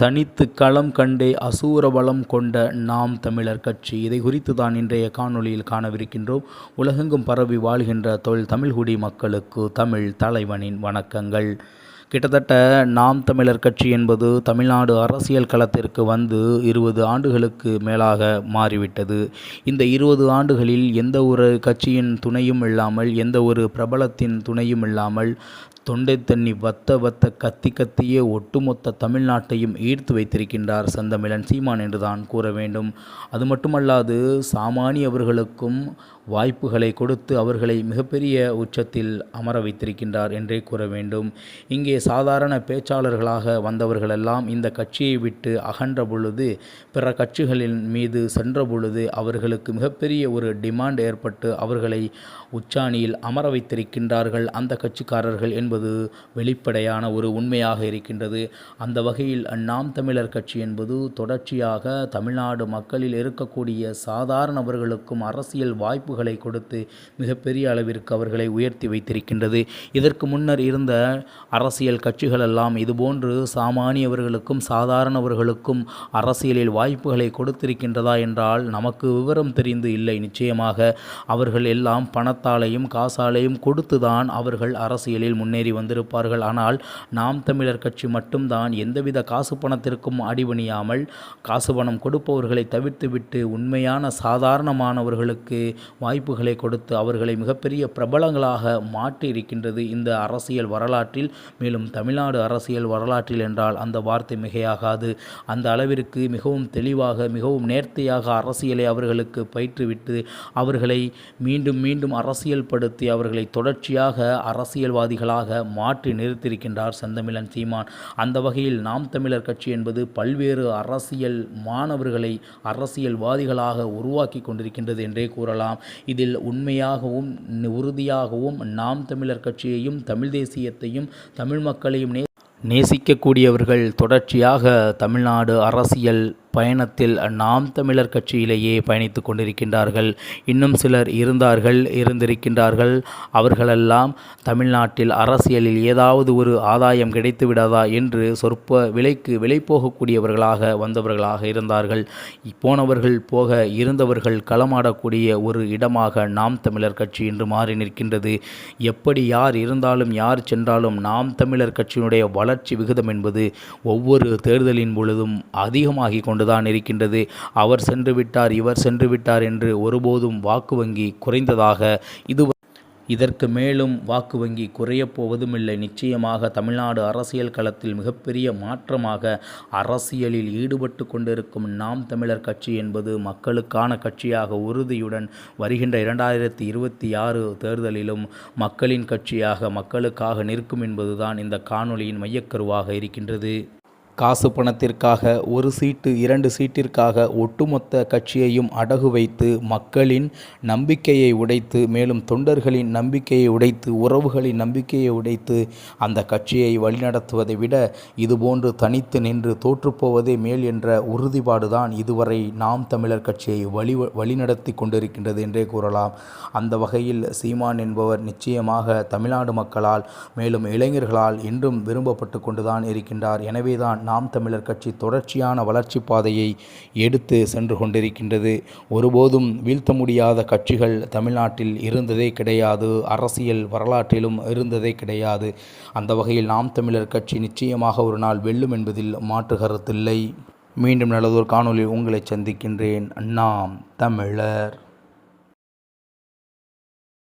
தனித்து களம் கண்டே அசூர பலம் கொண்ட நாம் தமிழர் கட்சி. இதை குறித்து தான் இன்றைய காணொளியில் காணவிருக்கின்றோம். உலகெங்கும் பரவி வாழ்கின்ற தொழில் தமிழ்குடி மக்களுக்கு தமிழ் தலைவனின் வணக்கங்கள். கிட்டத்தட்ட நாம் தமிழர் கட்சி என்பது தமிழ்நாடு அரசியல் களத்திற்கு வந்து இருபது ஆண்டுகளுக்கு மேலாக மாறிவிட்டது. இந்த இருபது ஆண்டுகளில் எந்த ஒரு கட்சியின் துணையும் இல்லாமல் எந்த ஒரு பிரபலத்தின் துணையும் இல்லாமல் தொண்டை தண்ணி வத்த வத்த கத்தி கத்தியே ஒட்டுமொத்த தமிழ்நாட்டையும் ஈர்த்து வைத்திருக்கின்றார் செந்தமிழன் சீமான் என்றுதான் கூற வேண்டும். அது மட்டுமல்லாது சாமானியவர்களுக்கும் வாய்ப்புகளை கொடுத்து அவர்களை மிகப்பெரிய உச்சத்தில் அமர வைத்திருக்கின்றார் என்றே கூற வேண்டும். இங்கே சாதாரண பேச்சாளர்களாக வந்தவர்களெல்லாம் இந்த கட்சியை விட்டு அகன்ற பொழுது பிற கட்சிகளின் மீது சென்ற பொழுது அவர்களுக்கு மிகப்பெரிய ஒரு டிமாண்ட் ஏற்பட்டு அவர்களை உச்சாணியில் அமர வைத்திருக்கின்றார்கள். அந்த கட்சிக்காரர்கள் என்பது வெளிப்படையான ஒரு உண்மையாக இருக்கின்றது. அந்த வகையில் நாம் தமிழர் கட்சி என்பது தொடர்ச்சியாக தமிழ்நாடு மக்களில் இருக்கக்கூடிய சாதாரணவர்களுக்கும் அரசியல் வாய்ப்புகள் கொடுத்து மிகப்பெரிய அளவிற்கு அவர்களை உயர்த்தி வைத்திருக்கின்றது. இதற்கு முன்னர் இருந்த அரசியல் கட்சிகள் எல்லாம் இதுபோன்று சாமானியவர்களுக்கும் சாதாரணவர்களுக்கும் அரசியலில் வாய்ப்புகளை கொடுத்திருக்கின்றதா என்றால் நமக்கு விவரம் தெரிந்து இல்லை. நிச்சயமாக அவர்கள் எல்லாம் பணத்தாலையும் காசாலையும் கொடுத்துதான் அவர்கள் அரசியலில் முன்னேறி வந்திருப்பார்கள். ஆனால் நாம் தமிழர் கட்சி மட்டும்தான் எந்தவித காசு பணத்திற்கும் அடிபணியாமல் காசு பணம் கொடுப்பவர்களை தவிர்த்துவிட்டு உண்மையான சாதாரணமானவர்களுக்கு வாய்ப்புகளை கொடுத்து அவர்களை மிகப்பெரிய பிரபலங்களாக மாற்றி இருக்கின்றது இந்த அரசியல் வரலாற்றில். மேலும் தமிழ்நாடு அரசியல் வரலாற்றில் என்றால் அந்த வார்த்தை மிகையாகாது. அந்த அளவிற்கு மிகவும் தெளிவாக மிகவும் நேர்த்தியாக அரசியலை அவர்களுக்கு பயிற்றுவிட்டு அவர்களை மீண்டும் மீண்டும் அரசியல் படுத்தி அவர்களை தொடர்ச்சியாக அரசியல்வாதிகளாக மாற்றி நிறுத்தியிருக்கின்றார் செந்தமிழன் சீமான். அந்த வகையில் நாம் தமிழர் கட்சி என்பது பல்வேறு அரசியல் மாணவர்களை அரசியல்வாதிகளாக உருவாக்கி கொண்டிருக்கின்றது என்றே கூறலாம். இதில் உண்மையாகவும் உறுதியாகவும் நாம் தமிழர் கட்சியையும் தமிழ் தேசியத்தையும் தமிழ் மக்களையும் நே நேசிக்கக்கூடியவர்கள் தொடர்ச்சியாக தமிழ்நாடு அரசியல் பயணத்தில் நாம் தமிழர் கட்சியிலேயே பயணித்து கொண்டிருக்கின்றார்கள். இன்னும் சிலர் இருந்தார்கள் இருந்திருக்கின்றார்கள். அவர்களெல்லாம் தமிழ்நாட்டில் அரசியலில் ஏதாவது ஒரு ஆதாயம் கிடைத்து விடாதா என்று சொற்ப விலைக்கு விலை போகக்கூடியவர்களாக வந்தவர்களாக இருந்தார்கள். போனவர்கள் போக இருந்தவர்கள் களமாடக்கூடிய ஒரு இடமாக நாம் தமிழர் கட்சி இன்று மாறி நிற்கின்றது. எப்படி யார் இருந்தாலும் யார் சென்றாலும் நாம் தமிழர் கட்சியினுடைய வளர்ச்சி விகிதம் என்பது ஒவ்வொரு தேர்தலின் பொழுதும் அதிகமாகி கொண்டு கொண்டுதான் இருக்கின்றது. அவர் சென்று விட்டார் இவர் சென்று விட்டார் என்று ஒருபோதும் வாக்கு வங்கி குறைந்ததாக இது இதற்கு மேலும் வாக்கு வங்கி குறையப் போவதுமில்லை. நிச்சயமாக தமிழ்நாடு அரசியல் களத்தில் மிகப்பெரிய மாற்றமாக அரசியலில் ஈடுபட்டு கொண்டிருக்கும் நாம் தமிழர் கட்சி என்பது மக்களுக்கான கட்சியாக உறுதியுடன் வருகின்ற இரண்டாயிரத்தி இருபத்தி ஆறு தேர்தலிலும் மக்களின் கட்சியாக மக்களுக்காக நிற்கும் என்பதுதான் இந்த காணொளியின் மையக்கருவாக இருக்கின்றது. காசு பணத்திற்காக ஒரு சீட்டு இரண்டு சீட்டிற்காக ஒட்டுமொத்த கட்சியையும் அடகு வைத்து மக்களின் நம்பிக்கையை உடைத்து மேலும் தொண்டர்களின் நம்பிக்கையை உடைத்து உறவுகளின் நம்பிக்கையை உடைத்து அந்த கட்சியை வழிநடத்துவதை விட இதுபோன்று தனித்து நின்று தோற்றுப்போவதே மேல் என்ற உறுதிப்பாடுதான் இதுவரை நாம் தமிழர் கட்சியை வழி வழிநடத்தி கொண்டிருக்கின்றது என்றே கூறலாம். அந்த வகையில் சீமான் என்பவர் நிச்சயமாக தமிழ்நாடு மக்களால் மேலும் இளைஞர்களால் இன்றும் விரும்பப்பட்டு கொண்டுதான் இருக்கின்றார். எனவேதான் நாம் தமிழர் கட்சி தொடர்ச்சியான வளர்ச்சி பாதையை எடுத்து சென்று கொண்டிருக்கின்றது. ஒருபோதும் வீழ்த்த முடியாத கட்சிகள் தமிழ்நாட்டில் இருந்ததே கிடையாது. அரசியல் வரலாற்றிலும் இருந்ததே கிடையாது. அந்த வகையில் நாம் தமிழர் கட்சி நிச்சயமாக ஒரு நாள் வெல்லும் என்பதில் மாற்று கருத்தில்லை. மீண்டும் நல்லதொரு காணொலியில் உங்களை சந்திக்கின்றேன். நாம் தமிழர்.